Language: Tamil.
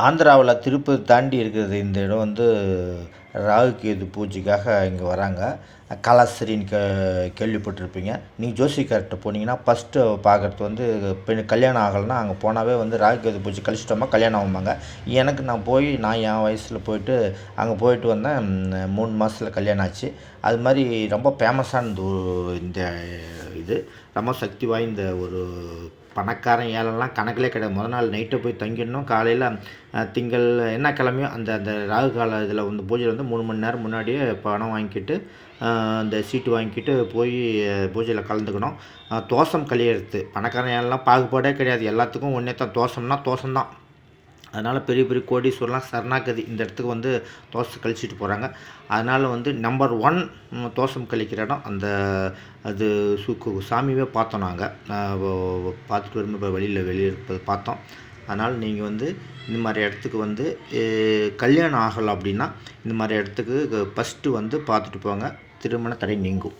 ஆந்திராவில் திருப்பதி தாண்டி இருக்கிறது இந்த இடம் வந்து ராகு கேது பூஜைக்காக இங்கே வராங்க. கலாஸ்திரின்னு கே கேள்விப்பட்டிருப்பீங்க. நீங்கள் ஜோசிக்கார்ட்ட போனீங்கன்னா ஃபஸ்ட்டு பார்க்குறது வந்து பெண் கல்யாணம் ஆகலைன்னா அங்கே போனாவே வந்து ராகு கேது பூஜை கழிச்சிட்டோமா கல்யாணம் ஆகுமாங்க எனக்கு நான் போய் நான் என் வயசில் போயிட்டு அங்கே போயிட்டு வந்தேன் மூணு மாதத்துல கல்யாணம் ஆச்சு. அது மாதிரி ரொம்ப ஃபேமஸானது இந்த இது ரொம்ப சக்தி வாய்ந்த ஒரு பணக்காரன் ஏழெல்லாம் கணக்கிலே கிடையாது. முத நாள் நைட்டை போய் தங்கிடணும். காலையில் திங்கள் என்ன கிழமையோ அந்த அந்த ராகு கால இதில் வந்து பூஜையில் வந்து மூணு மணி நேரம் முன்னாடியே பணம் வாங்கிக்கிட்டு இந்த அந்த சீட்டு வாங்கிக்கிட்டு போய் பூஜையில் கலந்துக்கணும். தோசம் கழியறது. பணக்காரன் பாகுபாடே கிடையாது. எல்லாத்துக்கும் ஒன்றே தான். தோசம்னா தோசம் தான் அதனால் பெரிய பெரிய கோடீஸ்வரலாம் சரணாகதி. இந்த இடத்துக்கு வந்து தோசை கழிச்சிட்டு போகிறாங்க அதனால் வந்து நம்பர் ஒன் தோசம் கழிக்கிற இடம் அந்த அது சுக்கு சாமியவே பார்த்தோம் நாங்கள் பார்த்துட்டு வரும்போது வெளியில் வெளியே இருப்பது பார்த்தோம். அதனால் நீங்கள் வந்து இந்த மாதிரி இடத்துக்கு வந்து கல்யாணம் ஆகலை அப்படின்னா இந்த மாதிரி இடத்துக்கு ஃபஸ்ட்டு வந்து பார்த்துட்டு போங்க. திருமண தடை நீங்கும்.